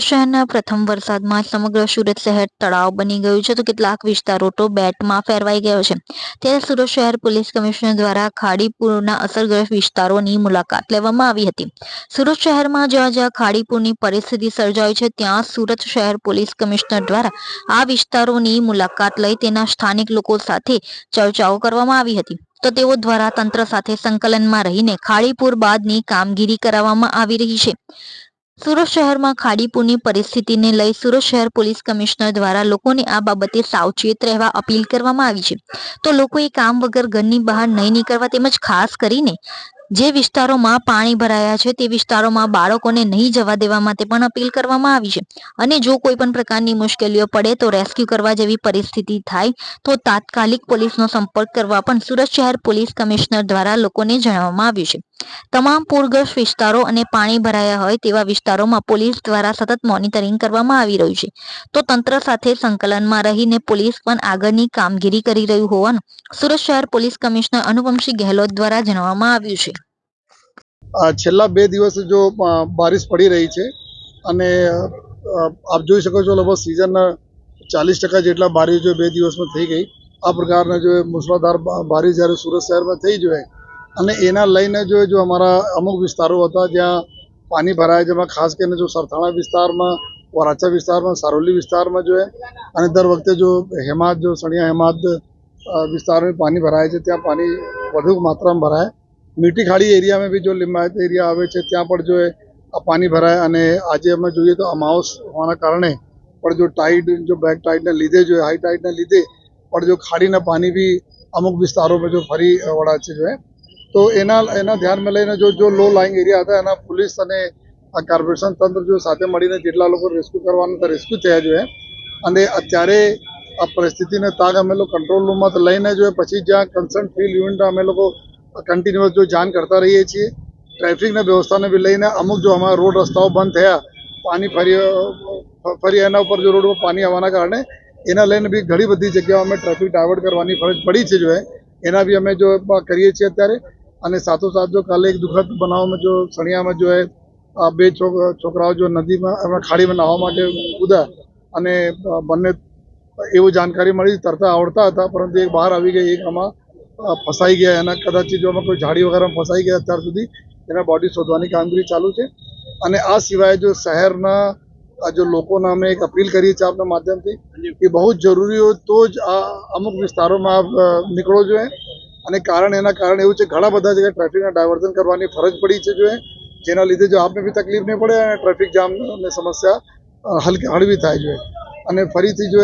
શહેરના પ્રથમ વરસાદમાં સમગ્ર સુરત શહેર તળાવ બની ગયું છે. તો કેટલાક વિસ્તારો તો બેટમાં ફેરવાઈ ગયો છે. ત્યારે સુરત શહેર પોલીસ કમિશનર દ્વારા ખાડીપુરના અસરગ્રસ્ત વિસ્તારોની મુલાકાત લેવામાં આવી હતી. સુરત શહેરમાં જ્યાં જ્યાં ખાડીપુરની પરિસ્થિતિ સર્જાઈ છે, ત્યાં સુરત શહેર પોલીસ કમિશનર દ્વારા આ વિસ્તારોની મુલાકાત લઈ તેના સ્થાનિક લોકો સાથે ચર્ચાઓ કરવામાં આવી હતી. તો તેઓ દ્વારા તંત્ર સાથે સંકલનમાં રહીને ખાડીપુર બાદની કામગીરી કરાવવામાં આવી રહી છે. સુરત શહેરમાં ખાડીપુરની પરિસ્થિતિને લઈ સુરત શહેર પોલીસ કમિશનર દ્વારા લોકોને આ બાબતે સાવચેત રહેવા અપીલ કરવામાં આવી છે. તો લોકોએ કામ વગર ઘરની બહાર નહીં નીકળવા તેમજ ખાસ કરીને જે વિસ્તારોમાં પાણી ભરાયા છે તે વિસ્તારોમાં બાળકોને નહીં જવા દેવા માટે પણ અપીલ કરવામાં આવી છે. અને જો કોઈ પણ પ્રકારની મુશ્કેલીઓ પડે તો રેસ્ક્યુ કરવા જેવી પરિસ્થિતિ થાય તો તાત્કાલિક પોલીસનો સંપર્ક કરવા પણ સુરત શહેર પોલીસ કમિશનર દ્વારા લોકોને જણાવવામાં આવ્યું છે. તમામ પૂરગ્રસ્ત વિસ્તારો અને પાણી ભરાયા હોય તેવા વિસ્તારોમાં પોલીસ દ્વારા સતત મોનિટરિંગ કરવામાં આવી રહ્યું છે. તો તંત્ર સાથે સંકલનમાં રહીને પોલીસ પણ આગળની કામગીરી કરી રહ્યું હોવાનું સુરત શહેર પોલીસ કમિશનર અનુપમસિંહ ગેહલોત દ્વારા જણાવવામાં આવ્યું છે. છેલ્લા બે દિવસ જો બારિશ પડી રહી છે અને આપ જોઈ શકો છો લગભગ સિઝનના ચાલીસ ટકા જેટલા બારિશ જો બે દિવસમાં થઈ ગઈ. આ પ્રકારના જો મુસળાધાર બા- જ્યારે સુરત શહેરમાં થઈ જોઈએ અને એના લઈને જો જો અમારા અમુક વિસ્તારો હતા જ્યાં પાણી ભરાય જેમાં ખાસ કરીને જો સરથાણા વિસ્તારમાં, વરાછા વિસ્તારમાં, સારોલી વિસ્તારમાં જો અને દર વખતે જો હેમાદ, જો સણિયા હેમાદ વિસ્તારમાં પાણી ભરાય છે, ત્યાં પાણી વધુ માત્રામાં ભરાય મીઠી ખાડી એરિયામાં બી જો લિંબાયત એરિયા આવે છે, ત્યાં પણ જો આ પાણી ભરાય અને આજે અમે જોઈએ તો અમાવસ હોવાના કારણે પણ જો ટાઈડ, જો બેક ટાઈડને લીધે જો હાઈ ટાઈડને લીધે પણ જો ખાડીના પાણી બી અમુક વિસ્તારોમાં જો ફરી વળા છે જો. તો એના એના ધ્યાનમાં લઈને જો જો લો લાઈંગ એરિયા હતા, એના પોલીસ અને આ કોર્પોરેશન તંત્ર જો સાથે મળીને જેટલા લોકો રેસ્ક્યુ કરવાના તો રેસ્ક્યુ થયા જોઈએ અને અત્યારે આ પરિસ્થિતિને તાગ અમે લોકો કંટ્રોલ રૂમમાં લઈને જોઈએ પછી જ્યાં કન્સર્ન ફિલ્ડ યુનિટ અમે લોકો કન્ટિન્યુઅસ જો જાણ કરતા રહીએ છીએ. ટ્રાફિકના વ્યવસ્થાને બી લઈને અમુક જો અમારા રોડ રસ્તાઓ બંધ થયા, પાણી ફરી ફરી એના ઉપર જો રોડ ઉપર પાણી આવવાના કારણે એના લઈને બી ઘણી બધી જગ્યાઓ અમે ટ્રાફિક ડાયવર્ટ કરવાની ફરજ પડી છે જો એના બી અમે જો કરીએ છીએ અત્યારે. અને સાથોસાથ જો કાલે એક દુઃખદ બનાવમાં જો સણિયામાં જો આ બે છોક, છોકરાઓ જો નદીમાં ખાડીમાં નાહવા માટે ઉદા અને બંને એવું જાણકારી મળી, તરતા આવડતા હતા, પરંતુ એક બહાર આવી ગઈ, એક આમાં ફસાઈ ગયા. એના કદાચ જો આમાં કોઈ ઝાડી વગેરેમાં ફસાઈ ગયા અત્યાર સુધી, એના બોડી શોધવાની કામગીરી ચાલુ છે. અને આ સિવાય જો શહેરના જો લોકોને અમે એક અપીલ કરીએ છીએ આપના માધ્યમથી કે બહુ જ જરૂરી હોય તો જ આ અમુક વિસ્તારોમાં નીકળવો જોઈએ. અને કારણ એના કારણ એવું છે, ઘણા બધા જગ્યાએ ટ્રાફિકના ડાયવર્ઝન કરવાની ફરજ પડી છે જો જેના લીધે જો આપને બી તકલીફ નહીં પડે અને ટ્રાફિક જામની સમસ્યા હલકી હળવી થાય જોઈએ અને ફરીથી જો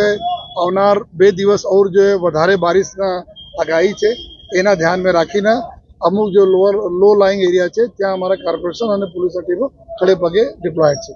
આવનાર બે દિવસ ઓર જો વધારે બારિશના આગાહી છે, એના ધ્યાનમાં રાખીને અમુક જો લોઅર લો લાઈંગ એરિયા છે, ત્યાં અમારા કોર્પોરેશન અને પોલીસની ટીમો ખડે પગે ડિપ્લોય છે.